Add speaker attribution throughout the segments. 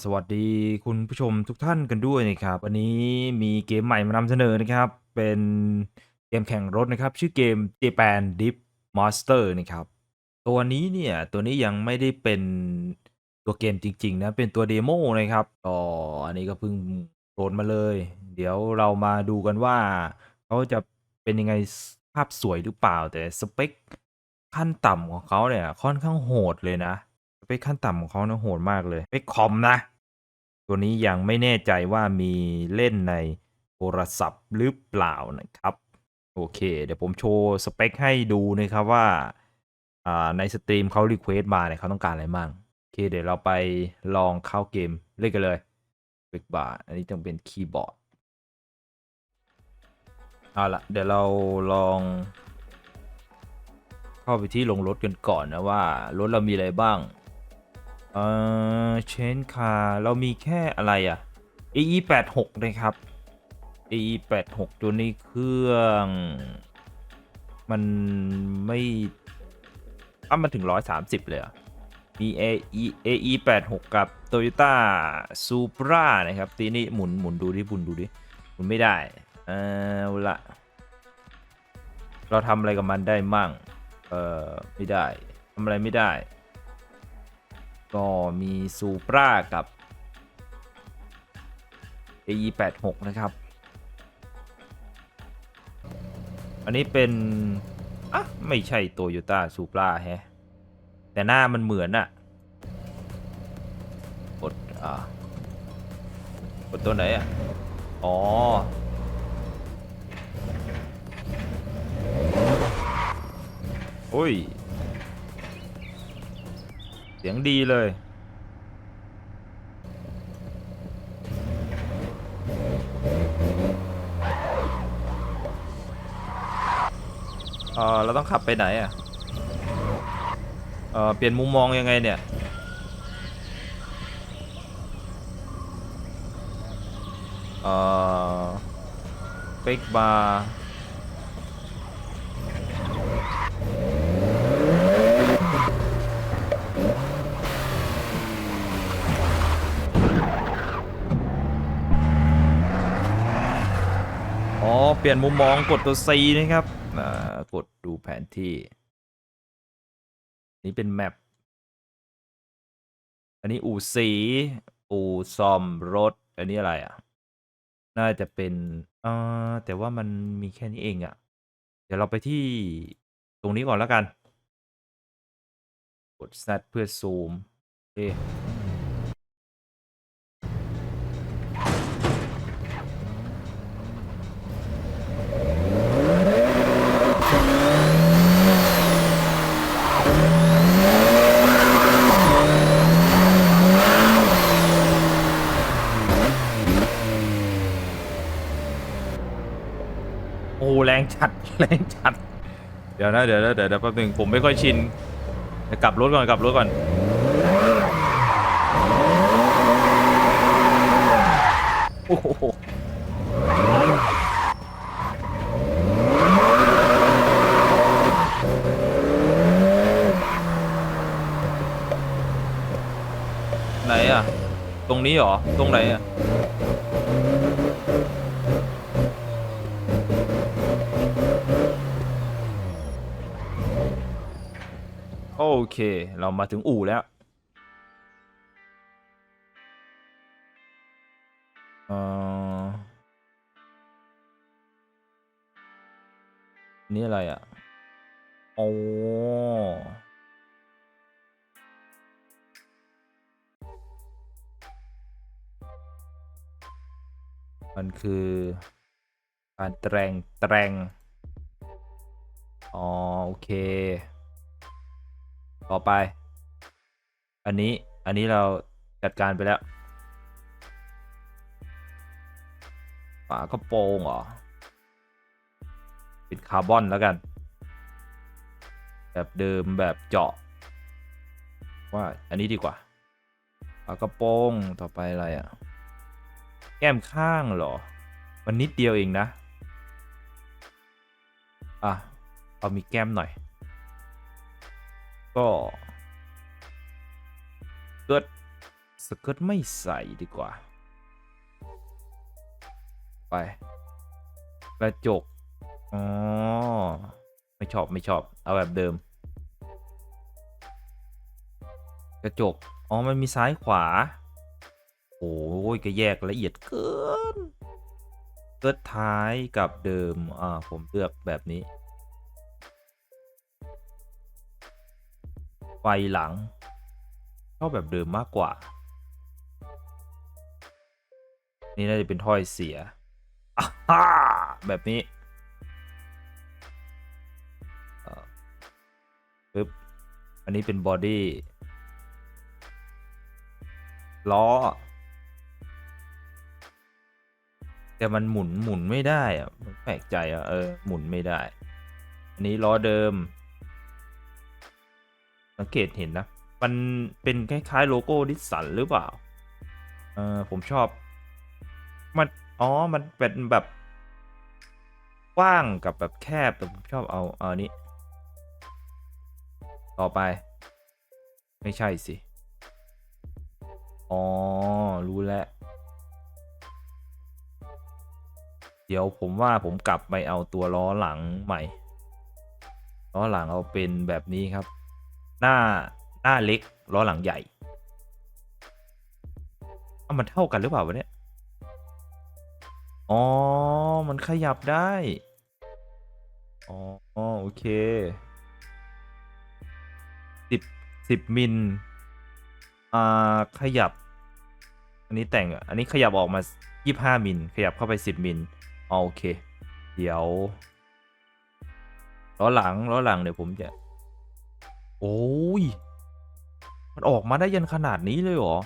Speaker 1: สวัสดีคุณผู้ชมทุกท่านกันด้วยนะครับ วันนี้มีเกมใหม่มานำเสนอนะครับ เป็นเกมแข่งรถนะครับ ชื่อเกม Japan Deep Master นะครับ ตัวนี้เนี่ยตัวนี้ยังไม่ได้เป็นตัวเกมจริง ๆ นะ เป็นตัวเดโมนะครับก็อันนี้ก็เพิ่งโหลดมาเลย เดี๋ยวเรามาดูกันว่าเขาจะเป็นยังไงภาพสวยหรือเปล่าแต่สเปคขั้นต่ำของเขาเนี่ยค่อนข้างโหดเลยนะ ปคขั้นต่ำของเขานี่ยโหดมากเลยสเปคคอมนะ ตัวนี้ยังไม่แน่ใจว่ามีเล่นในโทรศัพท์หรือเปล่านะครับ โอเค เดี๋ยวผมโชว์สเปคให้ดูนะครับว่าในสตรีมเขารีเควสมาเนี่ยเขาต้องการอะไรมั่งโอเค เดี๋ยวเราไปลองเข้าเกมเล่นกันเลยสเปคบาร์อันนี้ต้องเป็นคีย์บอร์ดเอาละเดี๋ยวเราลอง เข้าไปที่ลงรถกันก่อนนะว่า รถเรามีอะไรบ้าง เออเชนคาเรามีแค่อะไรอะ AE 8 6นะครับ AE 8 6ตัวนี้เครื่อง มันไม่อะมันถึง 130 เลยเหรอะมี AE AE 8 6กับ Toyota Supra นะครับ ตีนี้หมุนหมุนดูดิบุนดูดิหมุนไม่ได้ เอาละเราทำอะไรกับมันได้มั่ง เออไม่ได้ทำอะไรไม่ได้ ก็มีซูปรากับ AE 8 6 นะครับ อันนี้เป็น อะ ไม่ใช่โตโยต้าซูปราแฮะ แต่หน้ามันเหมือนอะกดอ่ากดตัวไหนอะอ๋อโอ้ย เสียงดีเลย เออเราต้องขับไปไหนอะ เออเปลี่ยนมุมมองยังไงเนี่ย เออเป๊กบาร์ อ๋อ เปลี่ยนมุมมองกดตัว C นะครับอ่ากดดูแผนที่ นี่เป็นแมปอันนี้อู่สี อู่ซ่อมรถ อันนี้อะไรอะ น่าจะเป็นเอ่อแต่ว่ามันมีแค่นี้เองอะ เดี๋ยวเราไปที่ตรงนี้ก่อนแล้วกัน กด Z เพื่อซูม โอเค โอ้แรงจัด แรงจัด เดี๋ยวนะเดี๋ยวนะเดี๋ยวนะแป๊บนึงผมไม่ค่อยชินเดี๋ยวกลับรถก่อนกลับรถก่อน โอ้โหไหนอะ ตรงนี้เหรอ ตรงไหนอะ เค เรามาถึงอู่แล้วอ่อนี่อะไรอะโอ้มันคือการแตรงแตรงอ๋อ โอเค ต่อไป อันนี้ อันนี้เราจัดการไปแล้ว ฝากระโปรงเหรอเป็นคาร์บอนแล้วกัน แบบเดิมแบบเจาะ ว่าอันนี้ดีกว่า ฝากระโปรงต่อไปอะไรอะ่ะ แก้มข้างเหรอ มันนิดเดียวเองนะ อะ เอามีแก้มหน่อย ก็เกิดสเกิร์ตไม่ใส่ดีกว่า ไป กระจก อ๋อ ไม่ชอบไม่ชอบ เอาแบบเดิม กระจก อ๋อ มันมีซ้ายขวา โอ้ยก็แยกละเอียดเกินเลือดท้ายกับเดิม อ่า ผมเลือกแบบนี้ ไฟหลังชอบแบบเดิมมากกว่า นี่น่าจะเป็นถ้อยเสียอ่าแบบนี้ปึ๊บอันนี้เป็นบอดี้ล้อ แต่มันหมุนหมุนไม่ได้อะแปลกใจอะเออ หมุนไม่ได้ อันนี้ล้อเดิม สังเกตเห็นนะ มันเป็นคล้ายๆ โลโก้ดิสสันหรือเปล่า เออผมชอบ มัน อ๋อ มันเป็นแบบกว้างกับแบบแคบแต่ผมชอบเอาเอาอันนี้ ต่อไป ไม่ใช่สิ อ๋อ รู้แล้ว เดี๋ยวผมว่าผมกลับไปเอาตัวล้อหลังใหม่ล้อหลังเอาเป็นแบบนี้ครับ หน้าหน้าเล็กล้อหลังใหญ่เอามันเท่ากันหรือเปล่าวะเนี่ย อ๋อ มันขยับได้ อ๋อ โอเคสิบสิบมิล อ่า ขยับ อันนี้แต่ง อันนี้ขยับออกมา25มิล ขยับเข้าไป10มิลอ๋อโอเค เดี๋ยวล้อหลังล้อหลังเดี๋ยวผมจะ โอ้ย มันออกมาได้ยันขนาดนี้เลยเหรอ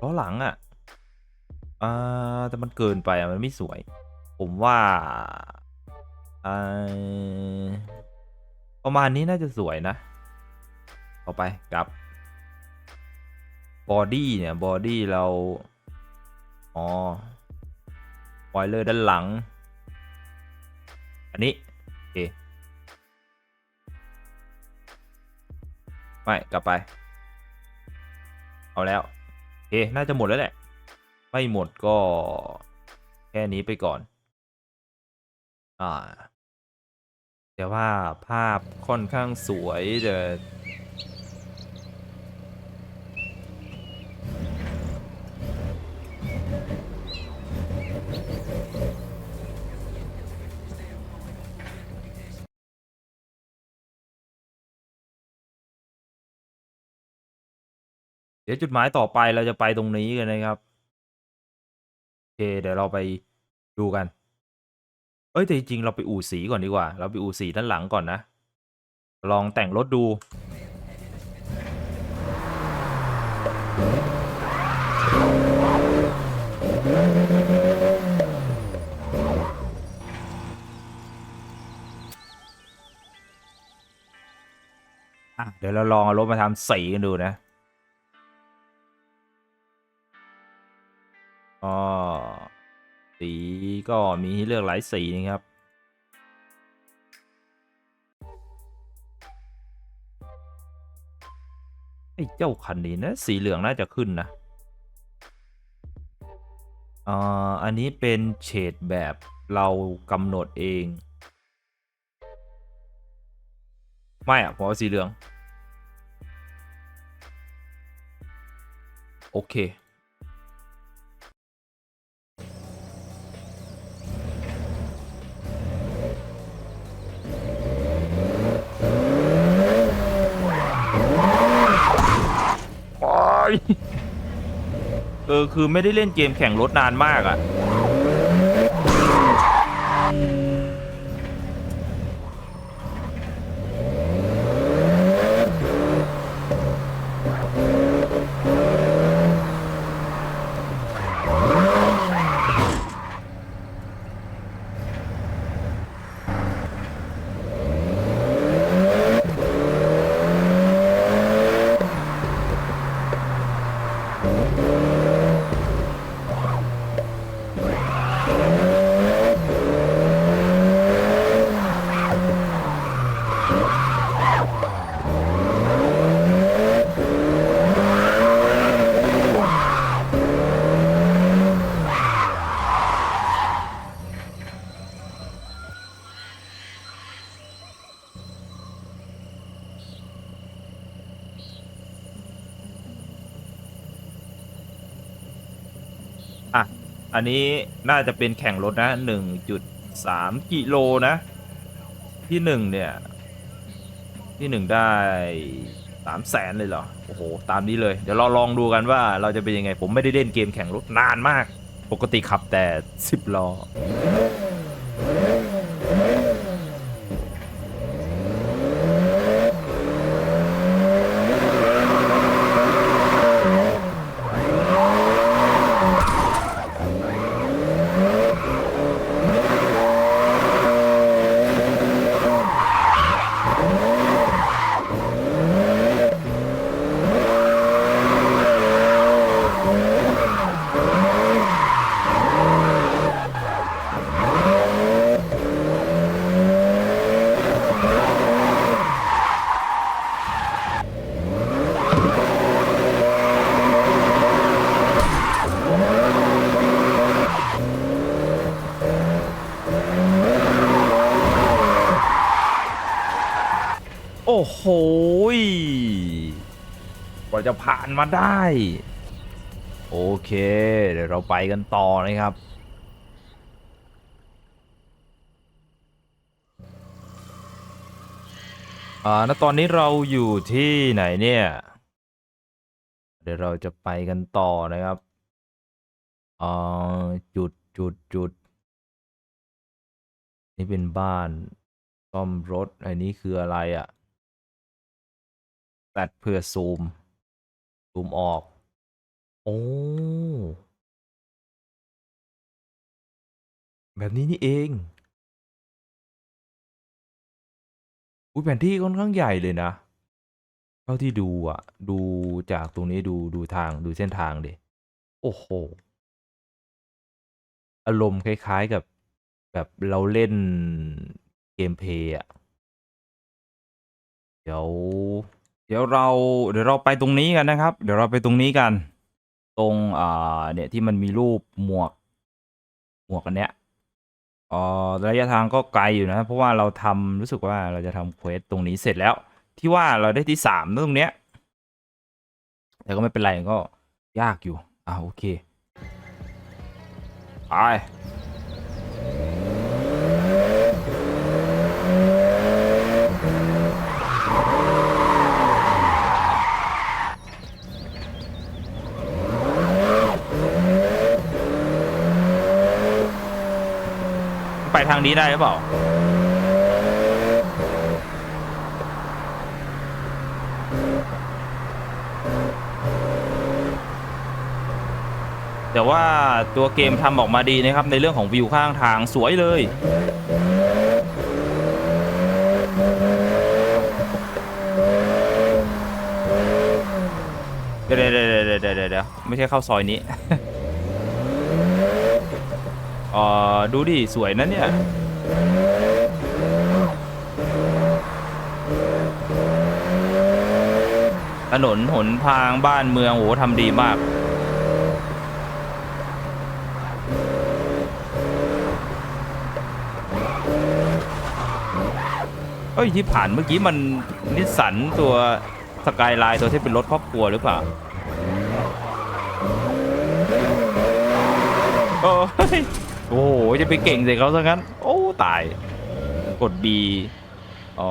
Speaker 1: ล้อหลังอะ่ะ อ่า แต่มันเกินไปมันไม่สวย ผมว่าอ่าประมาณนี้น่าจะสวยนะ ต่อไปกับบอดี้เนี่ย บอดี้เรา อ๋อไวเลอร์ด้านหลัง อันนี้ ไม่ กลับไป เอาแล้วโอเคน่าจะหมดแล้วแหละ ไม่หมดก็แค่นี้ไปก่อน อ่า แต่ว่าภาพค่อนข้างสวยแต่ เดี๋ยวจุดหมายต่อไปเราจะไปตรงนี้กันนะครับโอเคเดี๋ยวเราไปดูกัน เอ้ยแต่จริงเราไปอู่สีก่อนดีกว่า เราไปอู่สีด้านหลังก่อนนะ ลองแต่งรถดูอะเดี๋ยวเราลองเอารถมาทำสีกันดูนะ อ๋อสีก็มีให้เลือกหลายสีนะครับ ไอ้เจ้าคันนี้นะ สีเหลืองน่าจะขึ้นนะอ่าอันนี้เป็นเฉดแบบเรากำหนดเอง ไม่อะผมเอาสีเหลือง โอเค เออคือไม่ได้เล่นเกมแข่งรถนานมากอะ่ อันนี้น่าจะเป็นแข่งรถนะหนึ่งจุดสามกิโลนะ ที่หนึ่งเนี่ย ที่หนึ่งได้สามแสนเลยเหรอ โอ้โห ตามนี้เลย เดี๋ยวเราลองดูกันว่าเราจะเป็นยังไง ผมไม่ได้เล่นเกมแข่งรถนานมาก ปกติขับแต่สิบล้อ โอ้โหยกว่า จะผ่านมาได้ โอเค เดี๋ยวเราไปกันต่อนะครับ อ่าณตอนนี้เราอยู่ที่ไหนเนี่ย เดี๋ยวเราจะไปกันต่อนะครับอ่าจุดจุดจุด นี่เป็นบ้านซ่อมรถ อันนี้คืออะไรอะ่ะแฟลชเพื่อซูม ซูมออก โอ้ แบบนี้นี่เองอุ้ยแผนที่ค่อนข้างใหญ่เลยนะเท่าที่ดูอะ ดูจากตรงนี้ดูดูทางดูเส้นทางเดโอ้โห อารมณ์คล้ายๆกับแบบเราเล่นเกมเพย์อะ เดี๋ยว เดี๋ยวเราเดี๋ยวเราไปตรงนี้กันนะครับ เดี๋ยวเราไปตรงนี้กัน ตรงอ่าเนี่ยที่มันมีรูปหมวก หมวกอันเนี้ยอ่อระยะทางก็ไกลอยู่นะ เพราะว่าเราทำรู้สึกว่าเราจะทำเควสตรงนี้เสร็จแล้ว ที่ว่าเราได้ที่สามตรงเนี้ยแต่ก็ไม่เป็นไรก็ยากอยู่อ่าโอเคไป ทางนี้ได้หรือเปล่า แต่ว่าตัวเกมทำออกมาดีนะครับ ในเรื่องของวิวข้างทางสวยเลยเดี๋ยวเดี๋ยวเดี๋ยวเดี๋ยวเดะเดะไม่ใช่เข้าซอยนี้ อ่อดูดิ สวยนะเนี่ย ถนนหนทางบ้านเมืองโหทำดีมาก เอ้ย ที่ผ่านเมื่อกี้มันนิสสันตัวสกายไลน์ตัวที่เป็นรถครอบครัวหรือเปล่าโอ้ย โอ้โห จะไปเก่งใส่เขาซะงั้น โอ้ ตาย กด B อ๋อ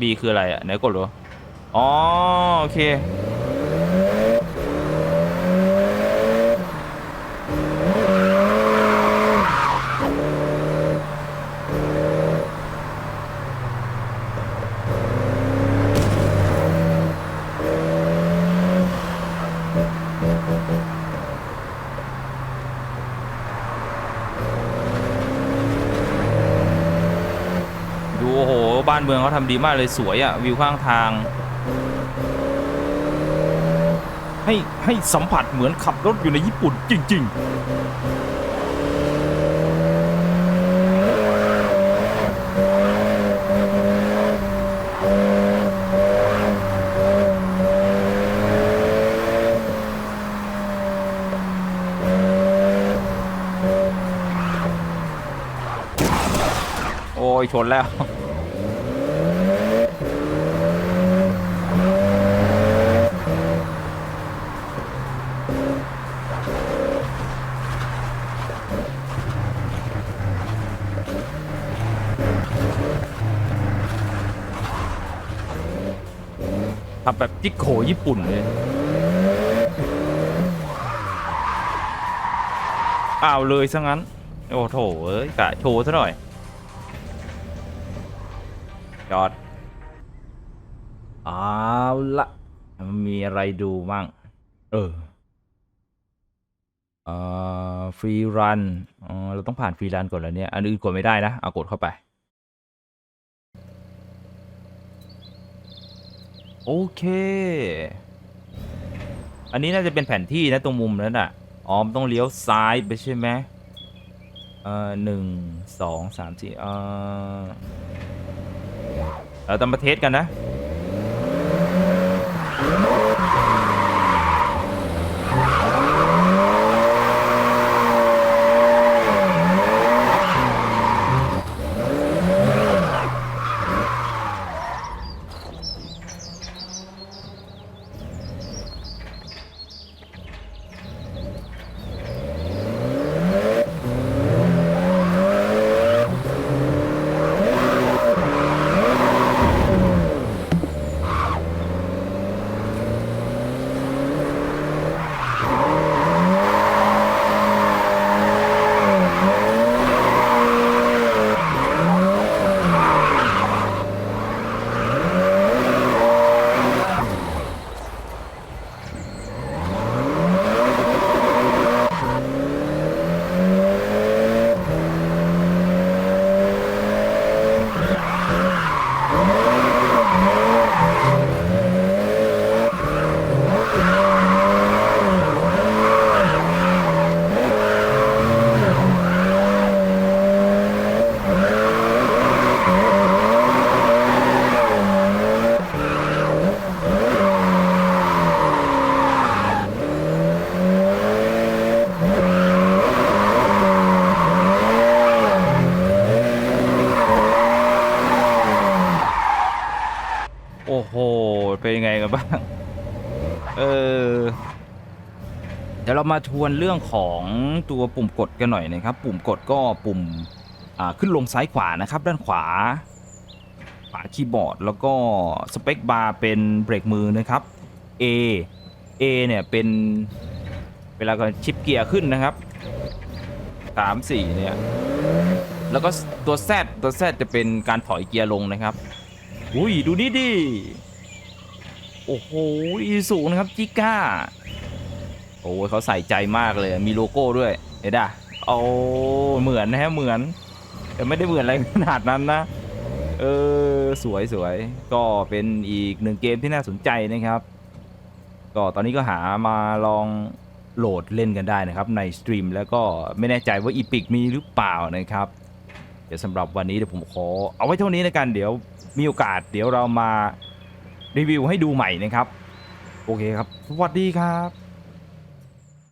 Speaker 1: B คืออะไรอะ ไหนกดหรอ อ๋อ โอเค บ้านเมืองเขาทำดีมากเลยสวยอะวิวข้างทาง ให้ให้สัมผัสเหมือนขับรถอยู่ในญี่ปุ่นจริง ๆโอ้ยชนแล้ว ขับแบบจิ๊กโขญี่ปุ่นเลยอ้าวเลยซะงั้น โอ้โถเอ้ยกะโชว์ซะหน่อย จอดเอาละมีอะไรดูบ้างเออเอ่อฟรีรันอ๋อเราต้องผ่านฟรีรันก่อนแล้วเนี่ย อันอื่นกดไม่ได้นะ เอากดเข้าไป โอเค อันนี้น่าจะเป็นแผนที่นะตรงมุมนั้นอะอ๋อมต้องเลี้ยวซ้ายไปใช่ไหมเอ่อหนึ่งสองสามสี่เอ่อเราต้องมาเทสกันนะ โอ้โห เป็นยังไงกันบ้าง เออ เดี๋ยวเรามาทวนเรื่องของตัวปุ่มกดกันหน่อยนะครับ ปุ่มกดก็ปุ่มขึ้นลงซ้ายขวานะครับ ด้านขวาขวาคีย์บอร์ด แล้วก็สเปคบาร์เป็นเบรกมือนะครับ A A เนี่ยเป็นเวลาการชิปเกียร์ขึ้นนะครับ3 4เนี่ยแล้วก็ตัว Z ตัว Z จะเป็นการถอยเกียร์ลงนะครับ อุ้ย ดูนี่ดิ โอ้โหอีสูนะครับจิก้า โอ้เขาใส่ใจมากเลย มีโลโก้ด้วยเห็ด่ะเอาเหมือนนะฮะเหมือน แต่ไม่ได้เหมือนอะไรขนาดนั้นนะ เออ สวยสวยก็เป็นอีกหนึ่งเกมที่น่าสนใจนะครับ ก็ตอนนี้ก็หามาลองโหลดเล่นกันได้นะครับในสตรีมแล้วก็ไม่แน่ใจว่าอีพิกมีหรือเปล่านะครับ เดี๋ยวสำหรับวันนี้เดี๋ยวผมขอ เอาไว้เท่านี้นะกันเดี๋ยวมีโอกาสเดี๋ยวเรามา รีวิวให้ดูใหม่นะครับ โอเคครับ สวัสดีครับ